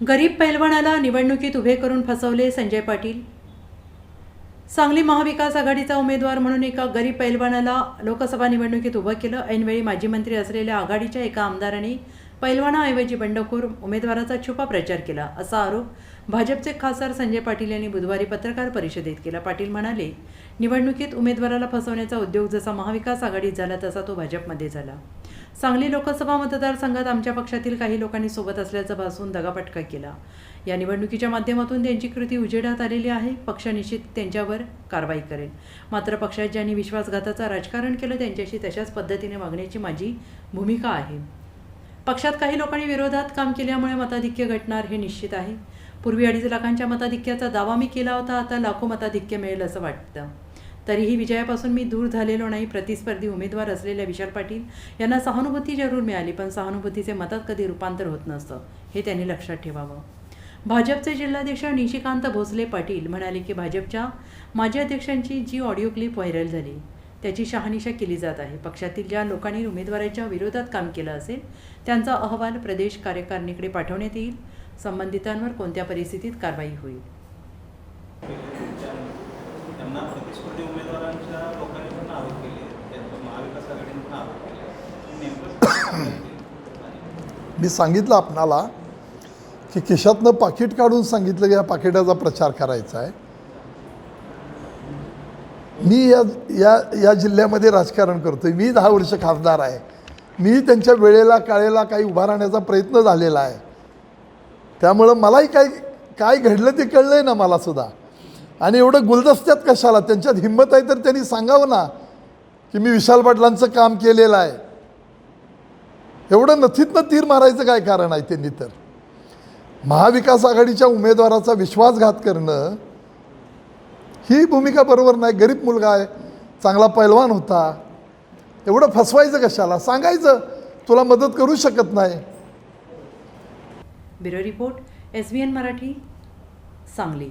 गरीब पैलवानाला निवडणुकीत उभे करून फसवले संजय पाटील. सांगली महाविकास आघाडीचा उमेदवार म्हणून एका गरीब पैलवानाला लोकसभा निवडणुकीत उभं केलं. ऐनवेळी माजी मंत्री असलेल्या आघाडीच्या एका आमदाराने पैलवानाऐवजी बंडखोर उमेदवाराचा छुपा प्रचार केला असा आरोप भाजपचे खासदार संजय पाटील यांनी बुधवारी पत्रकार परिषदेत केला. पाटील म्हणाले निवडणुकीत उमेदवाराला फसवण्याचा उद्योग जसा महाविकास आघाडीत झाला तसा तो भाजपमध्ये झाला. सांगली लोकसभा मतदारसंघात आमच्या पक्षातील काही लोकांनी सोबत असल्याचं भासून दगापटका केला. या निवडणुकीच्या माध्यमातून त्यांची कृती उजेडात आलेली आहे. पक्ष निश्चित त्यांच्यावर कारवाई करेल. मात्र पक्षात ज्यांनी विश्वासघाताचं राजकारण केलं त्यांच्याशी तशाच पद्धतीने मागण्याची माझी भूमिका आहे. पक्षात काही लोकांनी विरोधात काम केल्यामुळे मताधिक्य घटणार हे निश्चित आहे. पूर्वी अडीच लाखांच्या मताधिक्याचा दावा मी केला होता. आता लाखो मताधिक्य मिळेल असं वाटतं. तरीही विजयापासून मी दूर झालेलो नाही प्रतिस्पर्धी उमेदवार असलेल्या विशाल पाटील यांना सहानुभूती जरूर मिळाली पण सहानुभूतीचे मतात कधी रूपांतर होत नसतं हे त्यांनी लक्षात ठेवावं. भाजपचे जिल्हाध्यक्ष निशिकांत भोसले पाटील म्हणाले की भाजपच्या माजी अध्यक्षांची जी ऑडिओ क्लिप व्हायरल झाली त्याची शहानिशा केली जात आहे. पक्षातील ज्या लोकांनी उमेदवाराच्या विरोधात काम केलं असेल त्यांचा अहवाल प्रदेश कार्यकारिणीकडे पाठवण्यात येईल. संबंधितांवर कोणत्या परिस्थितीत कारवाई होईल? त्यांना प्रतिस्पर्धी उमेदवारांच्या लोकांनी पण आरोप केले त्यांच्या महाविकास आघाडीने पण आरोप केले मी सांगितलं आपणाला की खिशातनं पाकिट काढून सांगितलं की या पाकिटाचा प्रचार करायचा आहे. मी या या या जिल्ह्यामध्ये राजकारण करतोय. मी दहा वर्ष खासदार आहे. मी त्यांच्या वेळेला काळेला काही उभा राहण्याचा प्रयत्न झालेला आहे. त्यामुळं मलाही काय काय घडलं ते कळलं आहे ना मला सुद्धा. आणि एवढं गुलदस्त्यात कशाला? त्यांच्यात हिंमत आहे तर त्यांनी सांगावं ना की मी विशाल पाटलांचं काम केलेलं आहे. एवढं नथीतनं तीर मारायचं काय कारण आहे त्यांनी तर? महाविकास आघाडीच्या उमेदवाराचा विश्वासघात करणं ही भूमिका बरोबर नाही. गरीब मुलगा आहे चांगला पैलवान होता. एवढं फसवायचं कशाला? सांगायचं तुला मदत करू शकत नाही. Bureau report S B N Marathi Sangli.